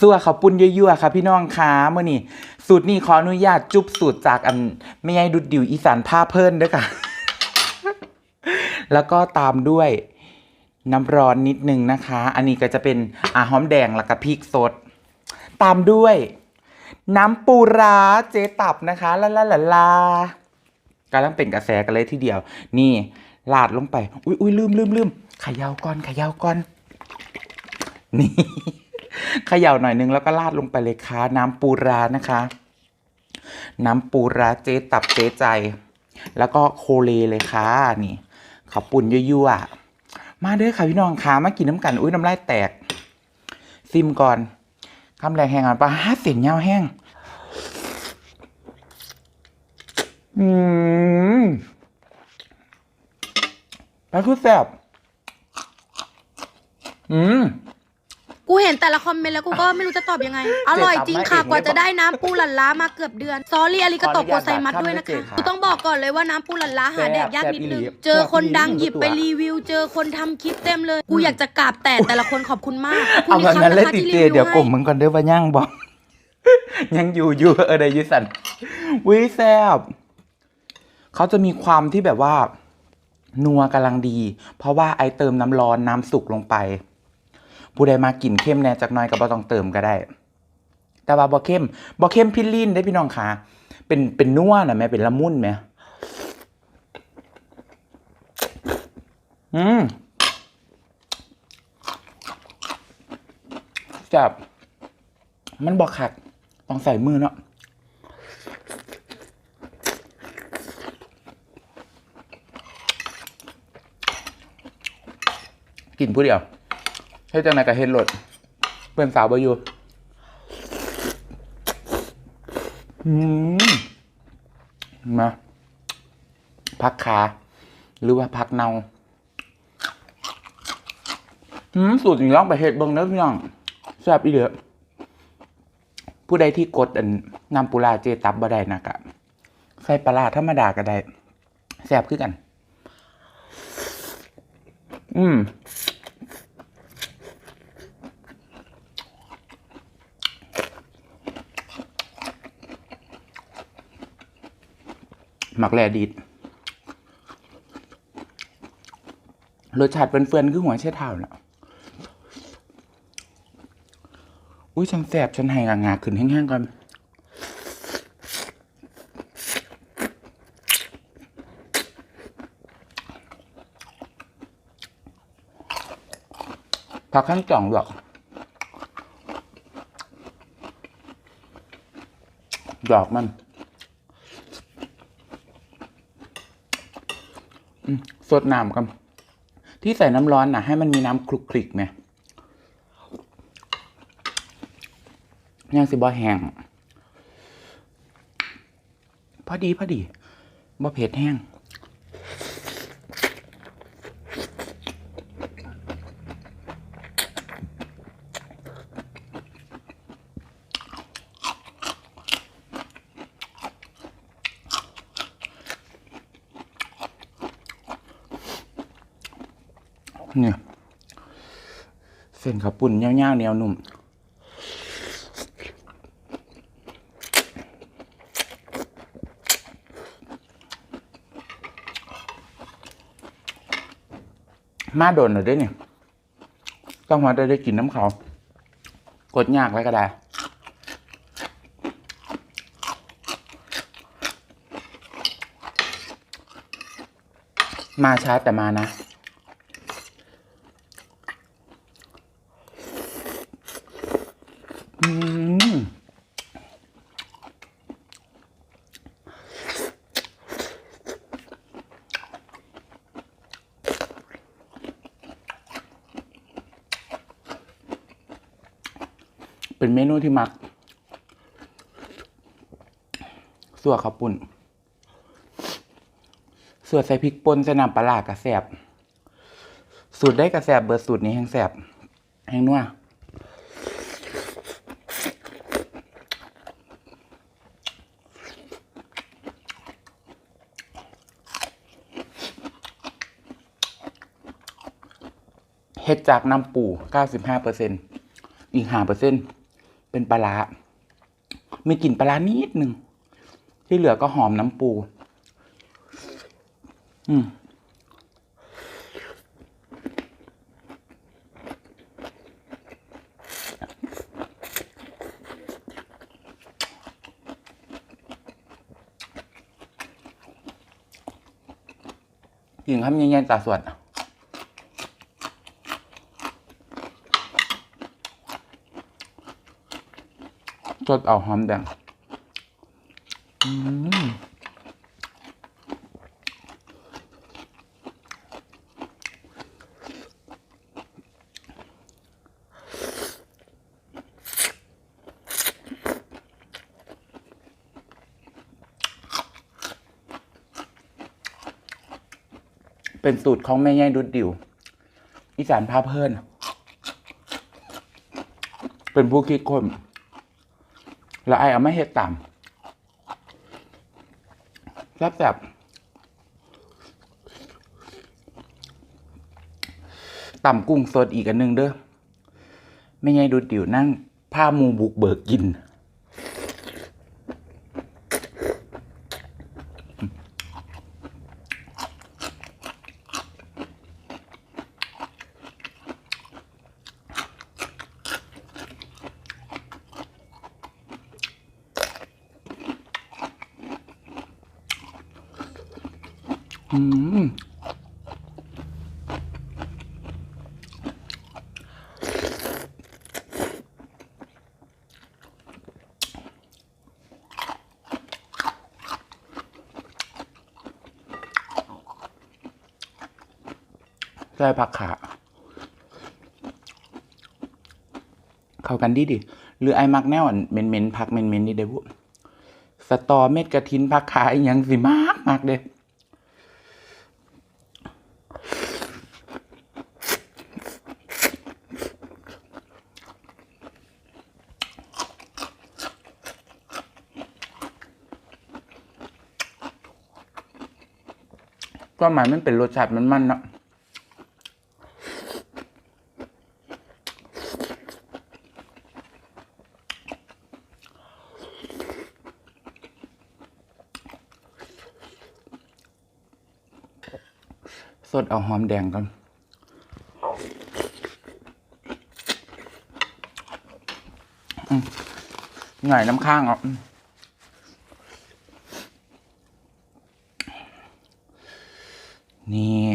สัวเขาปุ้นยั่วๆค่ะพี่น้องคะมื่อนี้สูตรนี้ขออนุญาตจุบสูตรจากอันไม่ใช่ดุดดิวอีสานผ้าเพิ่นเด้วยค่ะ แล้วก็ตามด้วยน้ำร้อนนิดนึงนะคะ อันนี้ก็จะเป็นอาหอมแดงแล้วก็พริกสด ตามด้วย น้ำปูร้าเจตับนะคะลาลาลาลากำลังเป็นกระแสกันเลยทีเดียว นี่ลาดลงไป อุ้ยอุ้ยลืมลืมลืมขยาวก่อนขยาวก่อน นี่ เขย่าหน่อยนึงแล้วก็ราดลงไปเลยค่ะน้ำปูร้านะคะ น้ำปูร้าเจ๊ตับเจ๊ใจ แล้วก็โคเลเลยค่ะนี่ขาวปุ่นยั่วๆมาเด้อค่ะพี่น้องค่ะมากินน้ำกันอุ้ยน้ำลายแตก ซิมก่อนคำแรงแห้งอะปลาห้าเสียงยาวแห้งอืมปลาคือแซ่บอืม กูเห็นแต่ละคอมเมนต์แล้วกูก็ไม่รู้จะตอบยังไง อร่อยจริงค่ะเจ๊ตามมาเองกว่าจะได้น้ำปูหลั่นล้ามาเกือบเดือนซอรี่อาริกาโตะขโกออนุญาตไซมัสด้วยนะเจ๊คะค่ะกูต้องบอกก่อนเลยว่าน้ำปูหลั่นล้าหาแดกยากนิดนึงแซ่บอีหลีเจอคนดังแซ่บอีหลีหยิบไปรีวิว เจอคนทำคลิปเต็มเลยกูอยากจะกราบแต่แต่ละคนขอบคุณมากขอบเอาคุณอีกแบบครั้นั้นงเลยนะคะติที่เจรีวิวเดี๋ยวกลุ่มให้มึงก่อนเด้อว่าย่างบอกยังอยู่อยู่เออใดยุสันวิแซบเขาจะมีความที่แบบว่า นัวกำลังดี เพราะว่าไอเติมน้ำร้อนน้ำสุกลงไป ผู้ใดมากินเข้มแน่จากน้อยก็บ่ต้องเติมก็ได้ แต่ว่าบ่เข้มบ่เข้มพิลินได้พี่น้องค่ะเป็นเป็นนัวนะแม่เป็นละมุนไหมอืมจับ มันบอกขัดต้องใส่มือเนาะกินผู้เดียว เฮ็ดจังไหนกับเฮ็ดรถเพื่อนสาวบอยู่มาพักขาหรือว่าพักเนาอืมสูตรนี้ลองไปเฮ็ดเบิ่งเด้อพี่น้องแซ่บอีเด้อผู้ใดที่กดอันนำปูลาเจตับบ่ได้นะกะใส่ปลาร้าธรรมดาก็ได้แซ่บคือกัน อืม หมักแลดีดรสชาติเฟื่อนๆคือหัวไชเท้าน่ะอุ้ยฉันแสบฉันให้งางาขึ้นแห้งๆก่อนผักขั้นจ่องดอกดอกมันอืม สดน้ำกันที่ใส่น้ำร้อนนะให้มันมีน้ำคลุกคลิกไหมยังสิบ่แห้งพอดีพอดีบ่เผ็ดแห้ง เนี่ย เส้นข้าวปุ่นยาวๆเนียวนุ่ม มาโดนหน่อยด้วยเนี่ย ต้องมาได้ได้กินน้ำเขา กดยากแล้วก็ได้มาช้าแต่มานะ อืมเป็นเมนูที่มักสัวข้าวปุ่นสัวใส่พริกป่นใส่น้ำปลาร้ากระแสบ สูตรได้กระแสบเบอร์สูตรนี้แห้งแสบแห้งนัว เฮ็ดจากน้ำปู95%อีก5%เเป็นปลาร้ามีกลิ่นปลานิดหนึ่ง ที่เหลือก็หอมน้ำปู อืมกินข้าวเย็นๆตาสวด จดเอาหอมแดงเป็นสูตรของแม่ย่ายดุดดิว อีสานพาเพิ่นเป็นผู้คิดคน แล้วไอเอาไม่เห็ดต่ำแซ่บแบบต่ำกุ้งสดอีกอันหนึ่งเด้อไม่ไงดูดิวนั่งผ้ามูบุกเบิกกิน อืมใส่ผักขาเข้ากันดีดิ หรือไอ้มักแนวอันเมนเมนๆผักเมนเมนๆนี่เด้บุสตอเม็ดกระทินผักขาอหยังสิมากมากเด้ ก็หมายมันเป็นรสชาติมันมันเนาะสดเอาหอมแดงกันอืมหน่อยน้ำข้างเอะ นี่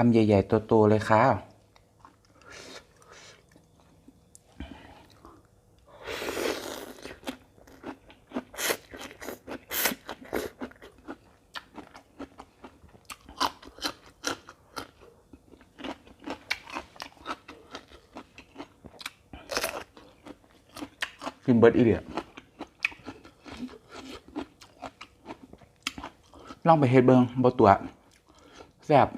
คำใหญ่ ๆ โต ๆ เลยค่ะกินเบิร์ดอีเดียลองไปเฮ็ดเบิงบ่ตัวแซ่บ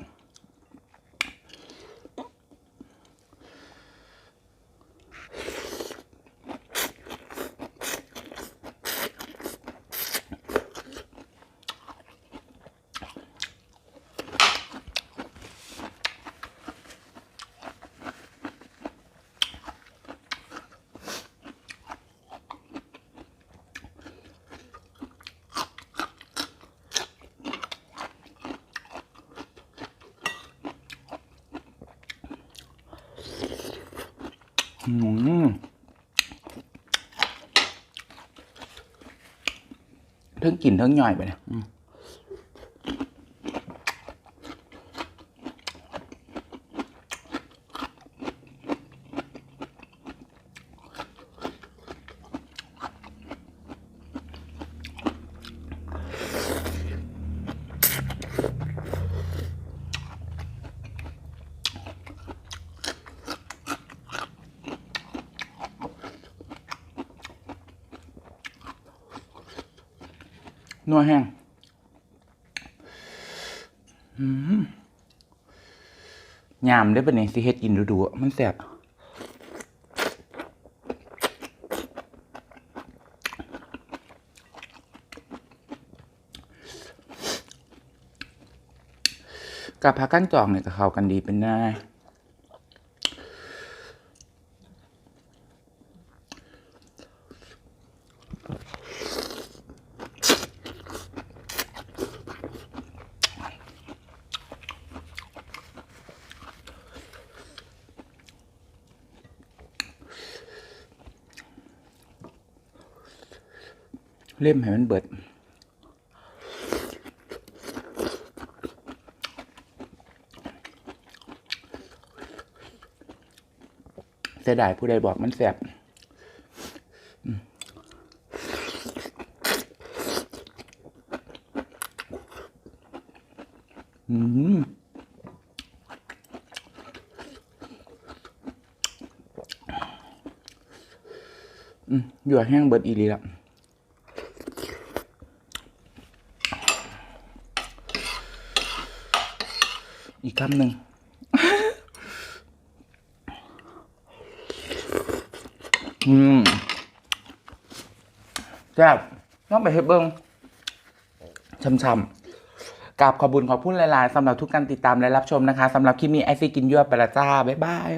ทั้งกินเทั้งย่อยไปเนี่ย นัวแห้งอืมยามได้ปะเนี่ยสิเฮ็ดกินดูๆอะมันแซ่บกับผักกั้นจองเนี่ยก็เขากันดีเป็นหน้ เล่มให้มันเบิด เสียดายผู้ใดบอกมันแสบอืมอืมอืมหยวแห้งเบิดอีลีละ อีกคำหนึ่งอืมแซ่บต้องไปเฮ็ดเบิ้งช่ำๆกราบขอบุญขอพูดหลายๆสำหรับทุกการติดตามและรับชมนะคะสำหรับคลิปนี้ไอซีกินยั่วไปละจ้า บ๊ายบาย